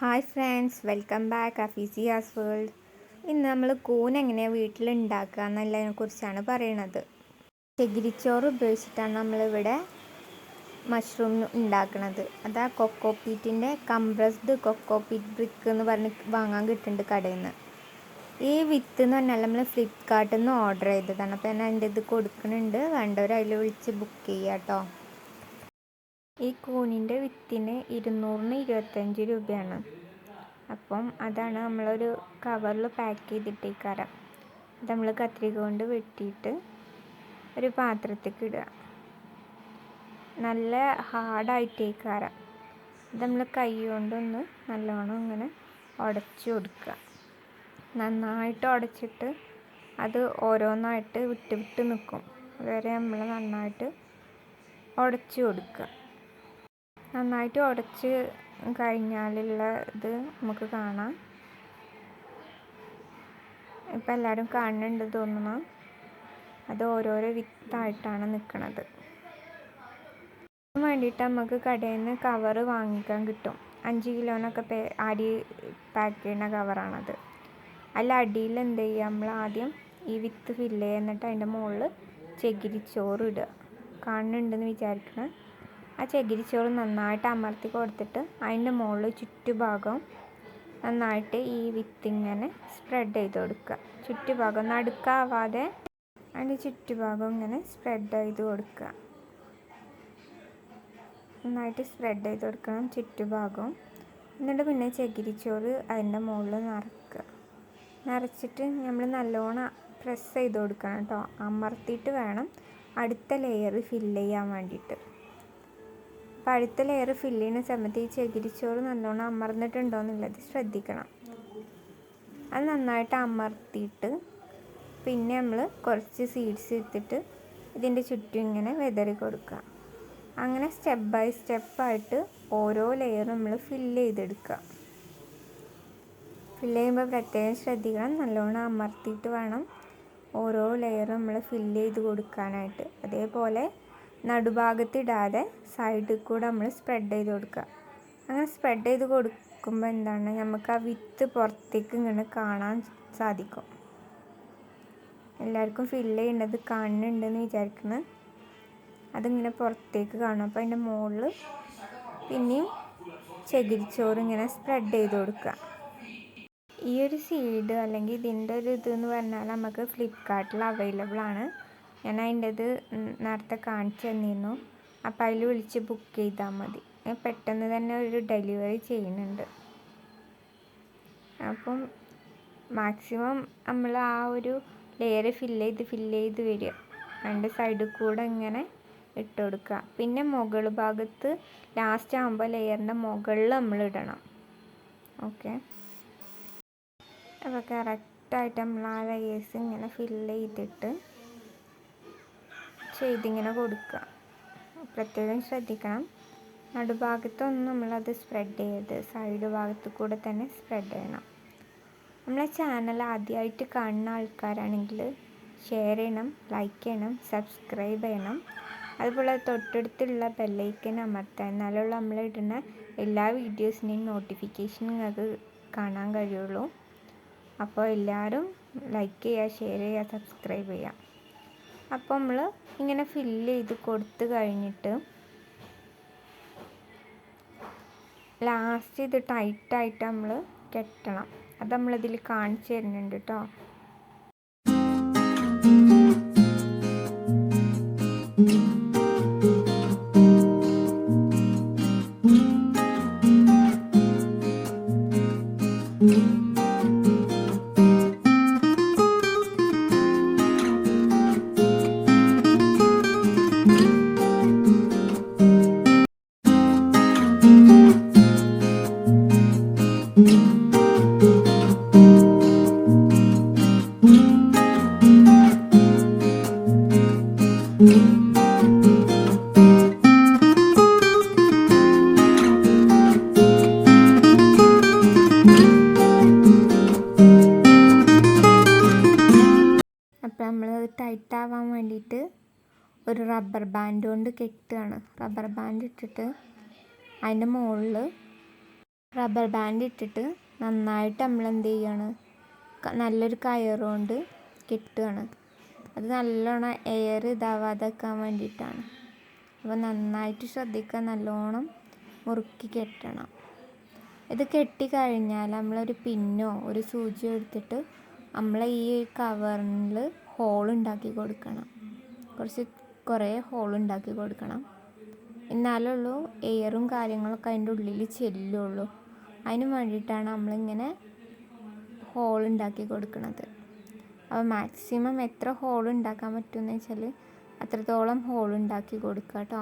Hi friends welcome back. അഫീസിയാസ് world. ഇന്ന് നമ്മൾ കൂൺ എങ്ങനെയാണ് വീട്ടിലുണ്ടാക്കുക എന്നുള്ളതിനെ കുറിച്ചാണ് പറയണത്. ചകിരിച്ചോറ് ഉപയോഗിച്ചിട്ടാണ് നമ്മളിവിടെ മഷ്റൂം ഉണ്ടാക്കുന്നത് അതാ ആ കൊക്കോപ്പീറ്റിന്റെ കംപ്രസ്ഡ് കൊക്കോ പീറ്റ് ബ്രിക്ക് എന്ന് പറഞ്ഞ് വാങ്ങാൻ കിട്ടുന്നുണ്ട് കടയിൽ നിന്ന് ഈ വിത്ത് എന്ന് പറഞ്ഞാൽ നമ്മൾ ഫ്ലിപ്പ്കാർട്ടിൽ നിന്ന് ഓർഡർ ചെയ്തതാണ്. അപ്പോൾ ഞാൻ അതിന്റെ ഇത് കൊടുക്കുന്നുണ്ട്. വേണ്ടവർ അതിൽ വിളിച്ച് ബുക്ക് ചെയ്യാം കേട്ടോ ഈ കൂണിന്റെ വിത്തിന് ഇരുന്നൂറിന് ഇരുപത്തഞ്ച് രൂപയാണ്. അപ്പം അതാണ് നമ്മളൊരു കവറിൽ പാക്ക് ചെയ്തിട്ടേക്കാരം. അത് നമ്മൾ കത്രിക കൊണ്ട് വെട്ടിയിട്ട് ഒരു പാത്രത്തേക്ക് ഇടുക. നല്ല ഹാർഡായിട്ടേക്കാരം. ഇത് നമ്മൾ കൈ കൊണ്ടൊന്ന് നല്ലോണം ഇങ്ങനെ ഉടച്ചു കൊടുക്കുക. നന്നായിട്ട് ഉടച്ചിട്ട് അത് ഓരോന്നായിട്ട് വിട്ട് വിട്ട് നിൽക്കും. അതുവരെ നമ്മൾ നന്നായിട്ട് ഉടച്ചു കൊടുക്കുക. നന്നായിട്ട് ഉടച്ച് കഴിഞ്ഞാലുള്ള ഇത് നമുക്ക് കാണാം. ഇപ്പം എല്ലാവരും കാണുന്നുണ്ട് തോന്നുന്നു. അത് ഓരോരോ വിത്തായിട്ടാണ് നിൽക്കുന്നത് വേണ്ടിയിട്ട് നമുക്ക് കടയിൽ നിന്ന് കവറ് വാങ്ങിക്കാൻ കിട്ടും. അഞ്ച് കിലോനൊക്കെ പേ അരി പാക്ക് ചെയ്യുന്ന കവറാണത് അതിൽ അടിയിൽ എന്ത് ചെയ്യുക? നമ്മൾ ആദ്യം ഈ വിത്ത് ഫില്ല് ചെയ്യുന്നിട്ട് അതിന്റെ മുകളിൽ ചകിരിച്ചോറ് ഇടുക. കാണുന്നുണ്ടെന്ന് വിചാരിക്കണം. ആ ചകിരിച്ചോറ് നന്നായിട്ട് അമർത്തി കൊടുത്തിട്ട് അതിന്റെ മുകളിൽ ചുറ്റുഭാഗം നന്നായിട്ട് ഈ വിത്തിങ്ങനെ സ്പ്രെഡ് ചെയ്ത് കൊടുക്കുക. ചുറ്റുഭാഗം നടുക്കാവാതെ അതിന്റെ ചുറ്റുഭാഗം ഇങ്ങനെ സ്പ്രെഡ് ചെയ്ത് കൊടുക്കുക. നന്നായിട്ട് സ്പ്രെഡ് ചെയ്ത് കൊടുക്കണം ചുറ്റുഭാഗം. എന്നിട്ട് പിന്നെ ചകിരിച്ചോറ് അതിന്റെ മുകളിൽ നിറക്കുക. നിറച്ചിട്ട് നമ്മൾ നല്ലോണം പ്രസ് ചെയ്ത് കൊടുക്കണം കേട്ടോ. അമർത്തിയിട്ട് വേണം അടുത്ത ലെയർ ഫില്ല് ചെയ്യാൻ വേണ്ടിയിട്ട്. അടുത്ത ലെയർ ഫില്ല് ചെയ്യുന്ന സമയത്ത് ഈ ചകിരിച്ചോറ് നല്ലോണം അമർന്നിട്ടുണ്ടോ എന്നുള്ളത് ശ്രദ്ധിക്കണം. അത് നന്നായിട്ട് അമർത്തിയിട്ട് പിന്നെ നമ്മൾ കുറച്ച് സീഡ്സ് എടുത്തിട്ട് ഇതിന്റെ ചുറ്റും ഇങ്ങനെ വെതറി കൊടുക്കുക. അങ്ങനെ സ്റ്റെപ്പ് ബൈ സ്റ്റെപ്പായിട്ട് ഓരോ ലെയർ നമ്മൾ ഫില്ല് ചെയ്തെടുക്കുക. ഫില്ല് ചെയ്യുമ്പോൾ പ്രത്യേകം ശ്രദ്ധിക്കണം. നല്ലോണം അമർത്തിയിട്ട് വേണം ഓരോ ലെയർ നമ്മൾ ഫില്ല് ചെയ്ത് കൊടുക്കാനായിട്ട്. അതേപോലെ നടുഭാഗത്തിടാതെ സൈഡിൽ കൂടെ നമ്മൾ സ്പ്രെഡ് ചെയ്ത് കൊടുക്കുക. അങ്ങനെ സ്പ്രെഡ് ചെയ്ത് കൊടുക്കുമ്പോൾ എന്താണ്? നമുക്ക് ആ വിത്ത് പുറത്തേക്ക് ഇങ്ങനെ കാണാൻ സാധിക്കും. എല്ലാവർക്കും ഫില്ല് ചെയ്യേണ്ടത് കാണുന്നുണ്ടെന്ന് വിചാരിക്കുന്നത് അതിങ്ങനെ പുറത്തേക്ക് കാണും. അപ്പോൾ അതിന്റെ മുകളിൽ പിന്നെയും ചകിരിച്ചോറ് ഇങ്ങനെ സ്പ്രെഡ് ചെയ്ത് കൊടുക്കുക. ഈ ഒരു സീഡ് അല്ലെങ്കിൽ ഇതിന്റെ ഒരു ഇതെന്ന് പറഞ്ഞാൽ നമുക്ക് ഫ്ലിപ്പ്കാർട്ടിൽ അവൈലബിൾ ആണ്. ഞാൻ അതിന്റെ ഇത് നേരത്തെ കാണിച്ചു തന്നിരുന്നു. അപ്പോൾ അതിൽ വിളിച്ച് ബുക്ക് ചെയ്താൽ മതി. പെട്ടെന്ന് തന്നെ ഒരു ഡെലിവറി ചെയ്യുന്നുണ്ട്. അപ്പം മാക്സിമം നമ്മൾ ആ ഒരു ലെയർ ഫില്ല് ചെയ്ത് ഫില്ല് ചെയ്ത് വരിക. രണ്ട് സൈഡിൽ കൂടെ ഇങ്ങനെ ഇട്ട് കൊടുക്കുക. പിന്നെ മുകൾ ഭാഗത്ത് ലാസ്റ്റ് ആകുമ്പോൾ ലെയറിന്റെ മുകളിൽ നമ്മൾ ഇടണം. ഓക്കെ അപ്പോൾ കറക്റ്റായിട്ട് നമ്മൾ ആ ലെയേഴ്സ് ഇങ്ങനെ ഫില്ല് ചെയ്തിട്ട് ചെയ്തിങ്ങനെ കൊടുക്കുക. പ്രത്യേകം ശ്രദ്ധിക്കണം. നടുഭാഗത്തൊന്നും നമ്മളത് സ്പ്രെഡ് ചെയ്യരുത്. സൈഡ് ഭാഗത്ത് കൂടെ തന്നെ സ്പ്രെഡ് ചെയ്യണം. നമ്മളെ ചാനൽ ആദ്യമായിട്ട് കാണുന്ന ആൾക്കാരാണെങ്കിൽ ഷെയർ ചെയ്യണം ലൈക്ക് ചെയ്യണം സബ്സ്ക്രൈബ് ചെയ്യണം. അതുപോലെ തൊട്ടടുത്തുള്ള ബെല്ലൈക്കൻ അമർത്താൻ എന്നാലുള്ള നമ്മളിടുന്ന എല്ലാ വീഡിയോസിന്റെയും നോട്ടിഫിക്കേഷൻ നിങ്ങൾക്ക് കാണാൻ കഴിയുള്ളൂ. അപ്പോൾ എല്ലാവരും ലൈക്ക് ചെയ്യുക ഷെയർ ചെയ്യുക സബ്സ്ക്രൈബ് ചെയ്യുക. അപ്പോൾ നമ്മൾ ഇങ്ങനെ ഫില്ല് ചെയ്ത് കൊടുത്തു കഴിഞ്ഞിട്ട് ലാസ്റ്റ് ഇത് ടൈറ്റായിട്ട് നമ്മൾ കെട്ടണം. അത് നമ്മളിതിൽ കാണിച്ചു തരുന്നുണ്ട് കേട്ടോ അപ്പോൾ നമ്മൾ ടൈറ്റ് ആവാൻ വേണ്ടിയിട്ട് ഒരു റബ്ബർ ബാൻഡ് കൊണ്ട് കെട്ടുകയാണ് റബ്ബർ ബാൻഡ് ഇട്ടിട്ട് അതിന്റെ മുകളിൽ റബ്ബർ ബാൻഡ് ഇട്ടിട്ട് നന്നായിട്ട് നമ്മൾ എന്ത് ചെയ്യാണ് നല്ലൊരു കയറുകൊണ്ട് കെട്ടുകയാണ് അത് നല്ലോണം എയർ ഇതാവാതെക്കാൻ വേണ്ടിയിട്ടാണ്. അപ്പോൾ നന്നായിട്ട് ശ്രദ്ധിക്കുക നല്ലോണം മുറുക്കി കെട്ടണം. ഇത് കെട്ടി കഴിഞ്ഞാൽ നമ്മളൊരു പിന്നോ ഒരു സൂചിയോ എടുത്തിട്ട് നമ്മൾ ഈ കവറിൽ ഹോൾ ഉണ്ടാക്കി കൊടുക്കണം. കുറച്ച് കുറേ ഹോൾ ഉണ്ടാക്കി കൊടുക്കണം. എന്നാലുള്ളൂ എയറും കാര്യങ്ങളൊക്കെ അതിന്റെ ഉള്ളിൽ ചെല്ലുള്ളൂ. അതിന് വേണ്ടിയിട്ടാണ് നമ്മളിങ്ങനെ ഹോൾ ഉണ്ടാക്കി കൊടുക്കുന്നത് അപ്പോൾ മാക്സിമം എത്ര ഹോൾ ഉണ്ടാക്കാൻ പറ്റുമെന്ന് വെച്ചാൽ അത്രത്തോളം ഹോൾ ഉണ്ടാക്കി കൊടുക്കുക കേട്ടോ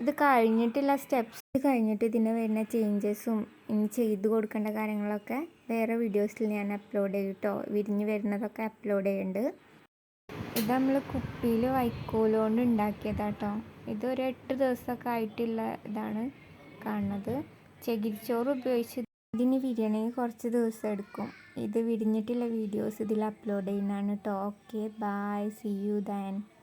ഇത് കഴിഞ്ഞിട്ടുള്ള സ്റ്റെപ്സ് കഴിഞ്ഞിട്ട് ഇതിന് വരുന്ന ചേഞ്ചസും ഇനി ചെയ്ത് കൊടുക്കേണ്ട കാര്യങ്ങളൊക്കെ വേറെ വീഡിയോസിൽ ഞാൻ അപ്ലോഡ് ചെയ്യും കേട്ടോ വിരിഞ്ഞ് വരുന്നതൊക്കെ അപ്ലോഡ് ചെയ്യുന്നുണ്ട് ഇത് നമ്മൾ കുപ്പിയിൽ വൈക്കോലുകൊണ്ട് ഉണ്ടാക്കിയതാട്ടോ ഇത് ഒരു എട്ട് ദിവസമൊക്കെ ആയിട്ടുള്ള ഇതാണ് കാണുന്നത്. ചകിരിച്ചോറ് ഉപയോഗിച്ച് ഇതിന് വിരിയണമെങ്കിൽ കുറച്ച് ദിവസം എടുക്കും. ഇത് വിരിഞ്ഞിട്ടുള്ള വീഡിയോസ് ഇതിൽ അപ്ലോഡ് ചെയ്യുന്നതാണ്. കേട്ടോ okay bye see you then